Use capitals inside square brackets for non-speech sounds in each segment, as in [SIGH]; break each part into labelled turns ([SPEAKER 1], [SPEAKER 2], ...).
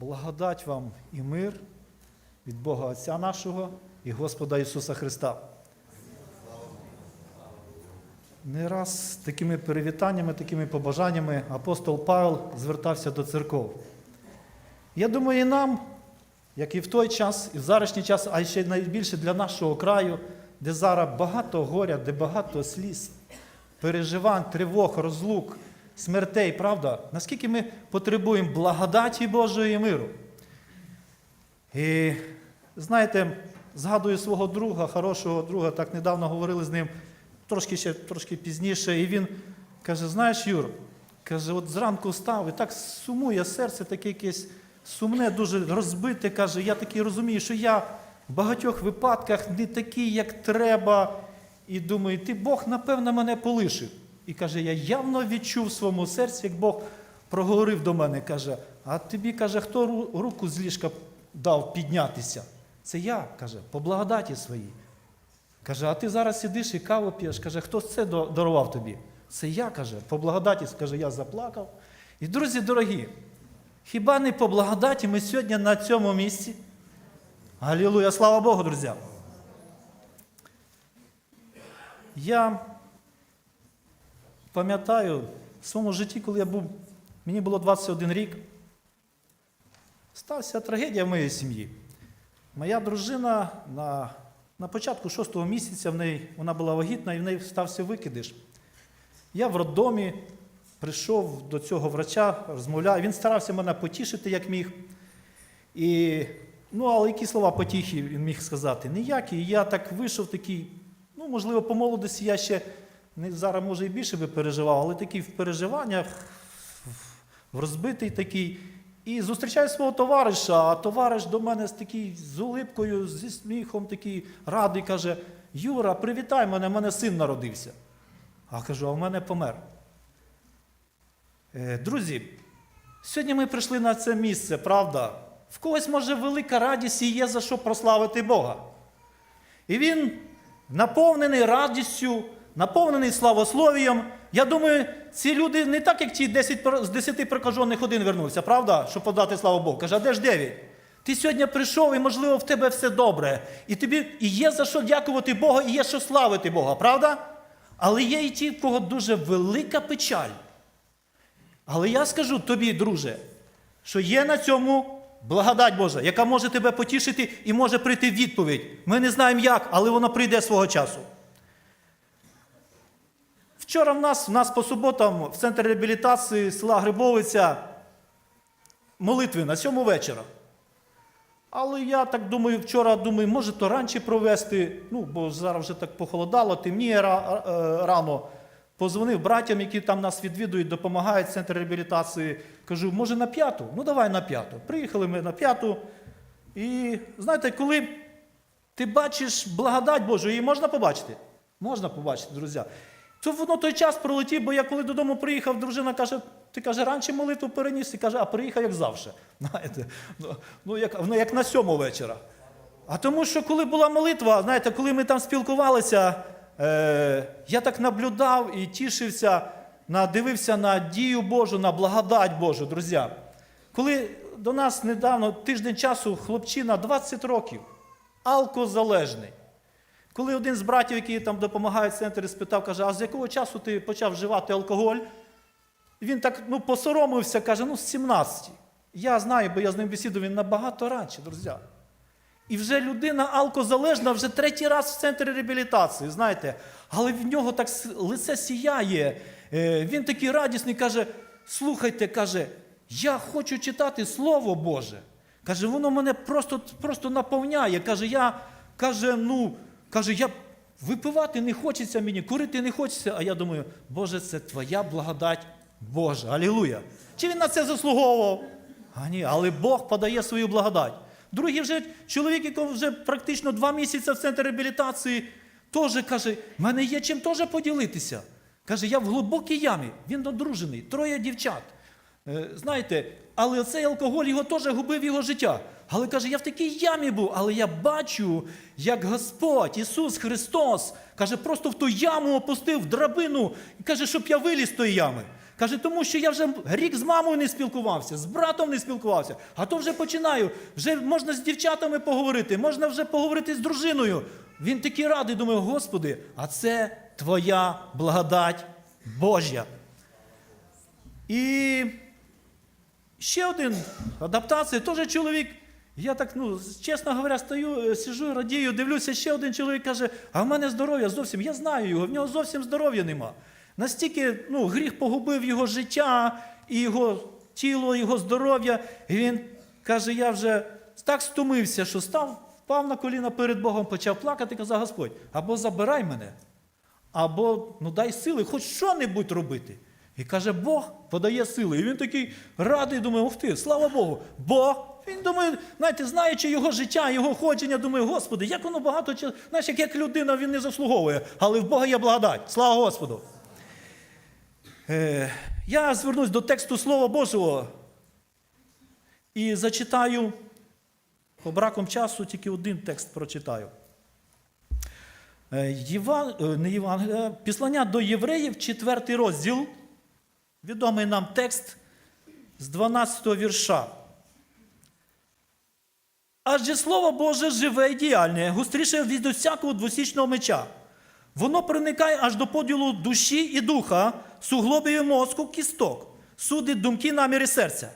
[SPEAKER 1] Благодать вам і мир від Бога Отця нашого і Господа Ісуса Христа. Не раз такими перевітаннями, такими побажаннями апостол Павел звертався до церков. Я думаю, і нам, як і в той час, і в зарашній час, а ще найбільше для нашого краю, де зараз багато горя, де багато сліз, переживань, тривог, розлук, смертей, правда? Наскільки ми потребуємо благодаті Божої миру? І знаєте, згадую свого друга, хорошого друга, так недавно говорили з ним, трошки ще трошки пізніше, і він каже: знаєш, Юр, каже, от зранку встав і так сумує серце таке якесь сумне, дуже розбите. Каже, я такий розумію, що я в багатьох випадках не такий, як треба. І думаю, ти Бог, напевно, мене полишив. І каже, я явно відчув в своєму серці, як Бог проговорив до мене, каже, а тобі, каже, хто руку з ліжка дав піднятися? Це я, каже, по благодаті своїй. Каже, а ти зараз сидиш і каву п'єш. Каже, хто це дарував тобі? Це я, каже, по благодаті, каже, я заплакав. І, друзі дорогі, хіба не по благодаті ми сьогодні на цьому місці? Алілуя, слава Богу, друзі! Я пам'ятаю в своєму житті, коли я був, мені було 21 рік, сталася трагедія в моїй сім'ї. Моя дружина на, на початку шостого місяця в неї, вона була вагітна і в неї стався викидиш. Я в роддомі прийшов до цього врача, розмовляв. Він старався мене потішити, як міг. І, ну, але які слова потіхи він міг сказати? Ніякі. І я так вийшов такий, ну, можливо, по молодості я ще зараз, може, і більше би переживав, але такий в переживаннях, в розбитий такий. І зустрічаю свого товариша, а товариш до мене з такий з улипкою, зі сміхом, такий радий, каже: Юра, привітай мене, в мене син народився. А кажу, а в мене помер. Е, Друзі, сьогодні ми прийшли на це місце, правда? В когось може велика радість і є за що прославити Бога. І він наповнений радістю, наповнений славословієм. Я думаю, ці люди не так, як ті 10, з 10 прокажених один вернувся, правда? Щоб подати славу Богу. Каже, а де ж 9? Ти сьогодні прийшов, і, можливо, в тебе все добре. І тобі і є за що дякувати Богу, і є що славити Бога, правда? Але є і ті, в кого дуже велика печаль. Але я скажу тобі, друже, що є на цьому благодать Божа, яка може тебе потішити і може прийти відповідь. Ми не знаємо як, але воно прийде свого часу. Вчора в нас, в нас по суботам в центрі реабілітації села Грибовиця молитви на сьому вечора. Але я так думаю, вчора думаю, може то раніше провести, ну, бо зараз вже так похолодало, темніє е, рано. Позвонив братям, які там нас відвідують, допомагають в центрі реабілітації. Кажу, може на п'яту? Ну давай на п'яту. Приїхали ми на п'яту. І знаєте, коли ти бачиш благодать Божу, її можна побачити? Можна побачити, друзі. То воно той час пролетів, бо я коли додому приїхав, дружина каже, ти каже, раніше молитву переніс і каже, а приїхав як завжди. [LAUGHS] Знаєте, ну, ну, як, ну, як на сьому вечора. А тому, що коли була молитва, знаєте, коли ми там спілкувалися, е, я так наблюдав і тішився, на, дивився на дію Божу, на благодать Божу, друзі. Коли до нас недавно, тиждень часу, хлопчина 20 років, алкозалежний. Коли один з братів, які там допомагають в центрі, спитав, каже, а з якого часу ти почав вживати алкоголь? Він так ну, посоромився, каже, ну з 17. Я знаю, бо я з ним бесідував, він набагато раніше, друзі. І вже людина алкозалежна вже третій раз в центрі реабілітації, знаєте, але в нього так лице сіяє. Е, Він такий радісний, каже: слухайте, каже, я хочу читати Слово Боже. Каже, воно мене просто, просто наповняє. Каже, я каже, ну, каже, я випивати не хочеться мені, курити не хочеться. А я думаю, Боже, це твоя благодать Божа. Алілуя. Чи він на це заслуговував? А ні, але Бог подає свою благодать. Другий вже чоловік, який вже практично два місяці в центрі реабілітації, теж каже, в мене є чим теж поділитися. Каже, я в глибокій ямі, він одружений, троє дівчат. Е, знаєте, але цей алкоголь його теж губив його життя. Але каже, я в такій ямі був, але я бачу, як Господь, Ісус Христос, каже, просто в ту яму опустив драбину і каже, щоб я виліз з тої ями. Каже, тому що я вже рік з мамою не спілкувався, з братом не спілкувався, а то вже починаю. Вже можна з дівчатами поговорити, можна вже поговорити з дружиною. Він такий радий, думаю, Господи, а це Твоя благодать Божя. І ще один адаптація, теж чоловік. Я так, ну, чесно говоря, стою, е, сижу, радію, дивлюся, ще один чоловік каже, а в мене здоров'я зовсім, я знаю його, в нього зовсім здоров'я нема. Настільки ну, гріх погубив його життя, і його тіло, його здоров'я. І він каже, я вже так стомився, що став, впав на коліна перед Богом, почав плакати, казав, Господь, або забирай мене, або ну, дай сили, хоч що-небудь робити. І каже, Бог подає сили. І він такий радий, думає, ух ти, слава Богу. Бог. Він думає, знаєте, знаючи його життя, його ходження, думає, Господи, як воно багато знаєш, як, як людина він не заслуговує, але в Бога є благодать. Слава Господу. Е, я звернусь до тексту Слова Божого і зачитаю по браком часу тільки один текст прочитаю. Е, Єван... е, не Євангелія, Післання до євреїв, 4 розділ. Відомий нам текст з 12 вірша. Адже Слово Боже живе і діяльне, густріше від усякого двосічного меча. Воно проникає аж до поділу душі і духа, суглобів мозку, кісток, судить думки наміри серця.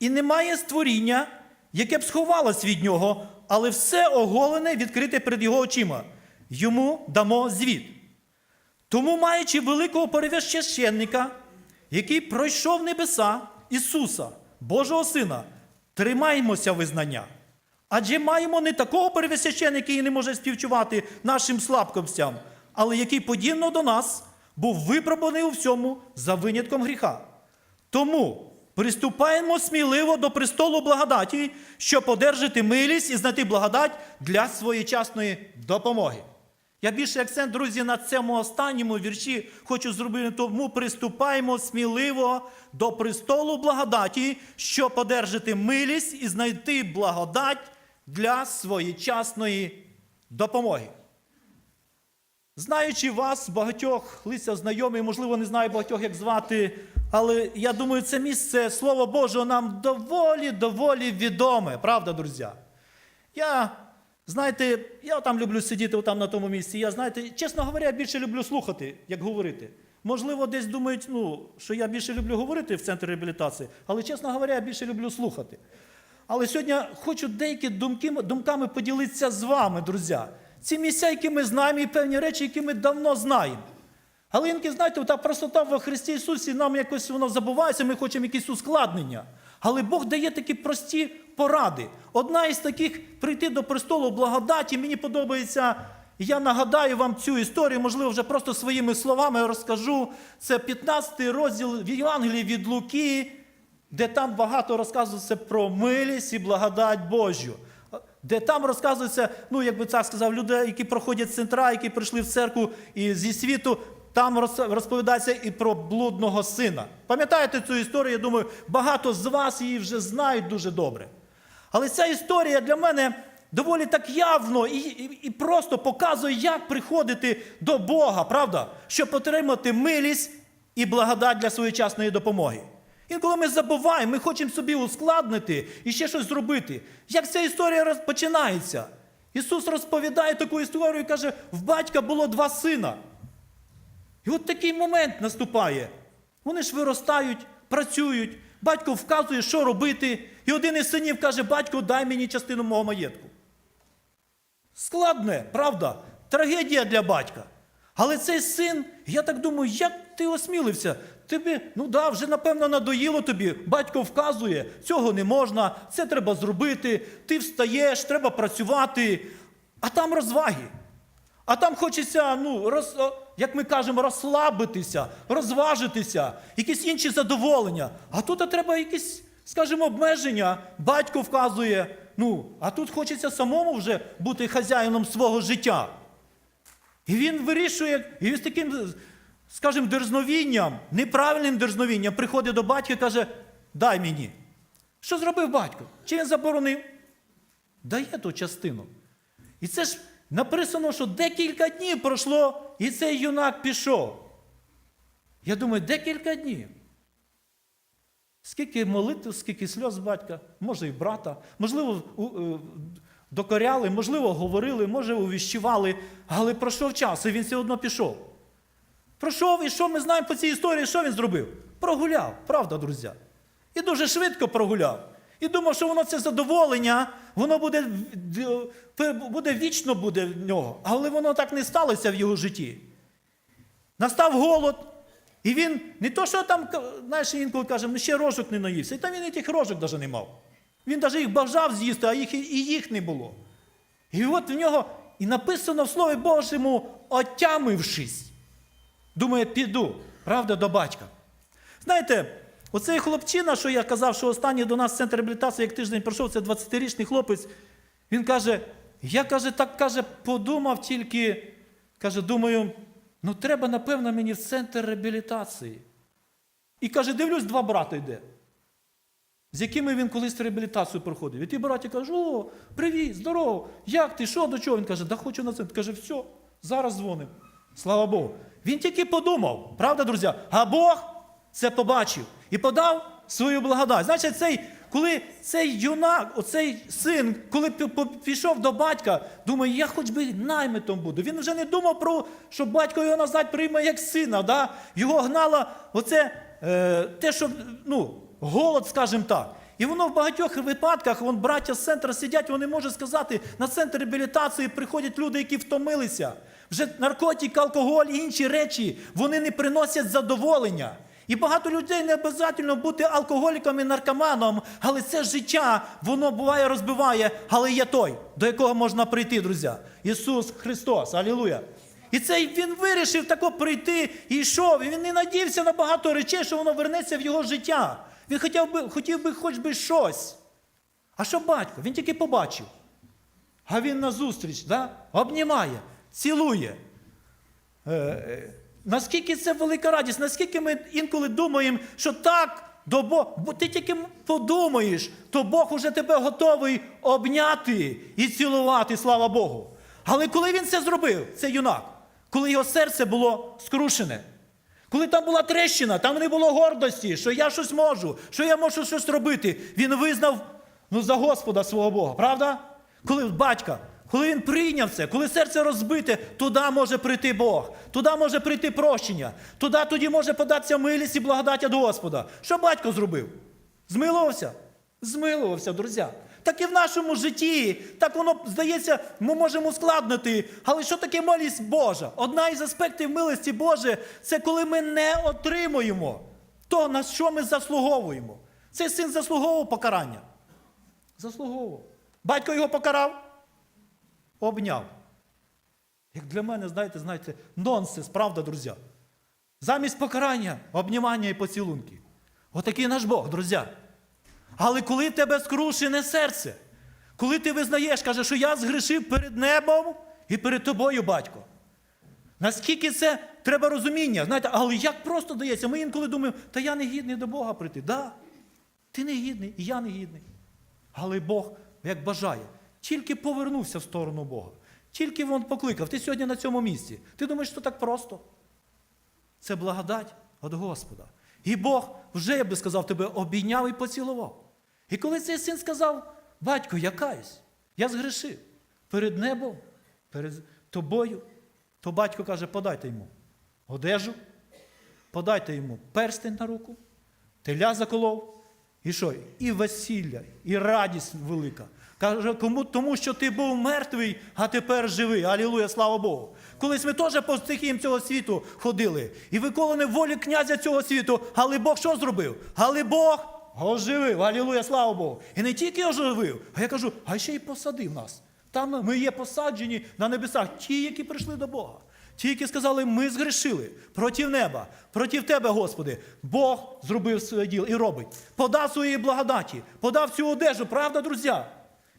[SPEAKER 1] І немає створіння, яке б сховалось від нього, але все оголене відкрите перед його очима. Йому дамо звіт. Тому, маючи великого перевященника, який пройшов небеса Ісуса, Божого Сина, тримаємося визнання. Адже маємо не такого перевященника, який не може співчувати нашим слабкостям, але який подібно до нас був випробуваний у всьому за винятком гріха. Тому приступаємо сміливо до престолу благодаті, щоб одержати милість і знайти благодать для своєчасної допомоги. Я більше акцент, друзі, на цьому останньому вірші хочу зробити, тому приступаємо сміливо до престолу благодаті, щоб одержати милість і знайти благодать для своєчасної допомоги. Знаючи вас, багатьох лиця знайомі, можливо, не знаю багатьох, як звати, але я думаю, це місце Слово Боже нам доволі, доволі відоме, правда, друзі? Я, знаєте, я там люблю сидіти там на тому місці. Я, знаєте, чесно говоря, я більше люблю слухати, як говорити. Можливо, десь думають, ну, що я більше люблю говорити в центрі реабілітації, але, чесно говоря, я більше люблю слухати. Але сьогодні хочу деякі думки, думками поділитися з вами, друзі. Ці місця, які ми знаємо, і певні речі, які ми давно знаємо. Але інки, знаєте, та простота в Христі Ісусі, нам якось воно забувається, ми хочемо якісь ускладнення. Але Бог дає такі прості поради. Одна із таких прийти до престолу благодаті. Мені подобається, я нагадаю вам цю історію, можливо, вже просто своїми словами розкажу. Це 15 розділ в Євангелії від Луки, де там багато розказується про милість і благодать Божу. Де там розказується, ну як би цар сказав, люди, які проходять з центра, які прийшли в церкву і зі світу, там розповідається і про блудного сина. Пам'ятаєте цю історію? Я думаю, багато з вас її вже знають дуже добре. Але ця історія для мене доволі так явно і, і, і просто показує, як приходити до Бога, правда? Щоб отримати милість і благодать для своєчасної допомоги. Інколи ми забуваємо, ми хочемо собі ускладнити і ще щось зробити. Як ця історія розпочинається? Ісус розповідає таку історію і каже: в батька було два сина. І от такий момент наступає. Вони ж виростають, працюють, батько вказує, що робити. І один із синів каже: Батько, дай мені частину мого маєтку. Складне, правда? Трагедія для батька. Але цей син, я так думаю, як ти осмілився? Тобі, ну да, вже напевно надоїло тобі. Батько вказує, цього не можна, це треба зробити. Ти встаєш, треба працювати, а там розваги. А там хочеться, ну, роз, як ми кажемо, розслабитися, розважитися, якісь інші задоволення. А тут треба якісь, скажімо, обмеження. Батько вказує, ну, а тут хочеться самому вже бути хазяїном свого життя. І він вирішує, і він з таким, скажімо, дерзновінням, неправильним дерзновінням приходить до батька і каже: дай мені. Що зробив батько? Чи він заборонив? Дає ту частину. І це ж написано, що декілька днів пройшло, і цей юнак пішов. Я думаю, декілька днів. Скільки молитв, скільки сльоз батька, може і брата, можливо, е, докоряли, можливо, говорили, може, увіщували, але пройшов час, і він все одно пішов. Пройшов, і що ми знаємо по цій історії, що він зробив? Прогуляв, правда, друзі? І дуже швидко прогуляв. І думав, що воно це задоволення, воно буде, буде вічно буде в нього. Але воно так не сталося в його житті. Настав голод, і він не то, що там, знаєш, інколи каже, ну ще рожок не наївся. І там він і тих рожок навіть не мав. Він навіть їх бажав з'їсти, а їх і- їх не було. І от в нього і написано в Слові Божому, отямившись. Думає, піду, правда, до батька. Знаєте, оцей хлопчина, що я казав, що останній до нас в центр реабілітації, як тиждень пройшов, це 20-річний хлопець. Він каже: я каже, так каже, подумав тільки, каже, думаю, ну треба, напевно, мені в центр реабілітації. І каже, дивлюсь, два брати йде. З якими він колись реабілітацію проходив. І ті браті кажуть, о, привіт, здорово, як ти, що, до чого? Він каже, да хочу на центр. Каже, все, зараз дзвоним. Слава Богу. Він тільки подумав, правда, друзі? А Бог це побачив і подав свою благодать. Значить, цей, коли цей юнак, оцей син, коли пі- пі- пішов до батька, думає, я хоч би наймитом буду. Він вже не думав про, що батько його назад прийме як сина. Да? Його гнало оце, е, те, що ну, голод, скажімо так. І воно в багатьох випадках, вон браття з центру сидять, вони можуть сказати, на центр реабілітації приходять люди, які втомилися. Вже наркотик, алкоголь і інші речі, вони не приносять задоволення. І багато людей не обов'язково бути алкоголіком і наркоманом, але це життя, воно буває, розбиває, але є той, до якого можна прийти, друзі. Ісус Христос, Алілуя. І цей він вирішив тако прийти і йшов. І він не надіявся на багато речей, що воно вернеться в його життя. Він хотів би, хотів би хоч би щось. А що батько? Він тільки побачив. А він назустріч, да? обнімає, цілує. Е, е, наскільки це велика радість, наскільки ми інколи думаємо, що так, до Бога, бо ти тільки подумаєш, то Бог уже тебе готовий обняти і цілувати, слава Богу. Але коли він це зробив, це юнак, коли його серце було скрушене, коли там була трещина, там не було гордості, що я щось можу, що я можу щось робити, він визнав ну, за Господа свого Бога, правда? Коли батька, коли він прийняв це, коли серце розбите, туди може прийти Бог, туди може прийти прощення, туди тоді може податися милість і благодать від Господа. Що батько зробив? Змилувався? Змилувався, друзі. Так і в нашому житті, так воно здається, ми можемо ускладнити. Але що таке милість Божа? Одна із аспектів милості Божої це коли ми не отримуємо то, на що ми заслуговуємо. Цей син заслуговував покарання. Заслуговував. Батько його покарав, обняв. Як для мене, знаєте, знаєте, нонсенс, правда, друзі? Замість покарання, обнімання і поцілунки. Отакий наш Бог, друзі. Але коли тебе скрушене серце, коли ти визнаєш, каже, що я згрішив перед небом і перед тобою, батько. Наскільки це треба розуміння, знаєте, але як просто дається? Ми інколи думаємо, та я не гідний до Бога прийти. Да, ти не гідний, і я не гідний. Але Бог, як бажає, тільки повернувся в сторону Бога. Тільки він покликав. Ти сьогодні на цьому місці. Ти думаєш, що так просто? Це благодать від Господа. І Бог вже, я би сказав, тебе обійняв і поцілував. І коли цей син сказав, батько, я каюсь, я згрішив перед небом, перед тобою, то батько каже, подайте йому одежу, подайте йому перстень на руку, теля заколов. І що? І весілля, і радість велика. Каже, кому, тому що ти був мертвий, а тепер живий. Алілуя, слава Богу. Колись ми теж по стихіям цього світу ходили і виконували волю князя цього світу. Але Бог що зробив? Але Бог оживив. Алілуя, слава Богу. І не тільки оживив, а я кажу, а ще й посадив нас. Там ми є посаджені на небесах, ті, які прийшли до Бога. Ті, які сказали, ми згрішили проти неба, проти тебе, Господи. Бог зробив своє діло і робить. Подав своєї благодаті, подав цю одежу, правда, друзі?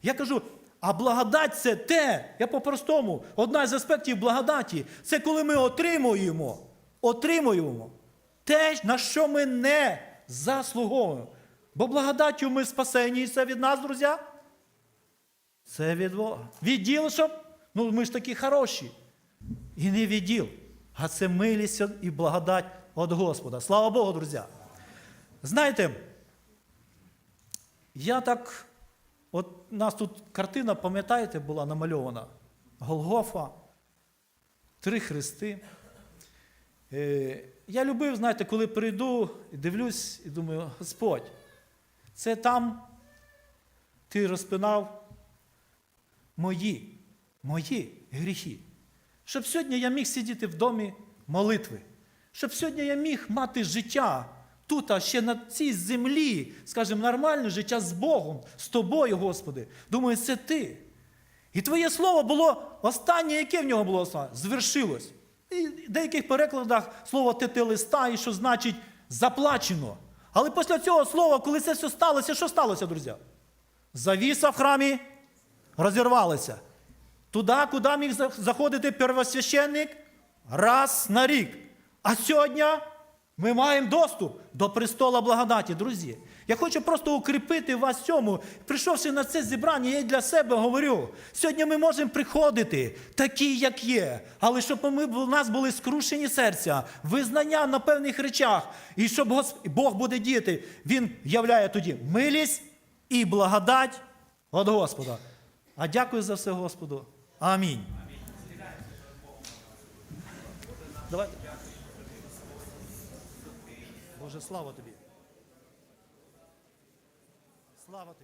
[SPEAKER 1] Я кажу, а благодать це те, я по-простому, одна з аспектів благодаті, це коли ми отримуємо, отримуємо те, на що ми не заслуговуємо. Бо благодаттю ми спасені, і це від нас, друзі. Це від Бога. Відділ, щоб, ну ми ж такі хороші. І не відділ, а це милість і благодать від Господа. Слава Богу, друзі. Знаєте, Я так, от у нас тут картина, пам'ятаєте, була намальована? Голгофа, три хрести. Е, я любив, знаєте, коли прийду і дивлюсь і думаю, Господь, це там ти розпинав мої, мої гріхи. Щоб сьогодні я міг сидіти в домі молитви, щоб сьогодні я міг мати життя тут, а ще на цій землі, скажімо, нормальне життя з Богом, з тобою, Господи. Думаю, це ти. І твоє слово було останнє, яке в нього було останнє? Звершилось. І в деяких перекладах слово тетелиста, і що значить заплачено. Але після цього слова, коли це все сталося, що сталося, друзі? Завіса в храмі розірвалася. Туди, куди міг заходити первосвященник раз на рік. А сьогодні ми маємо доступ до престола благодаті, друзі. Я хочу просто укріпити вас цьому. Прийшовши на це зібрання, я для себе говорю. Сьогодні ми можемо приходити такі, як є, але щоб ми, в нас були скрушені серця, визнання на певних речах, і щоб Гос- Бог буде діяти, Він являє тоді милість і благодать від Господа. А дякую за все Господу. Амінь. Давайте. Боже, слава тобі. Слава тобі, Господь.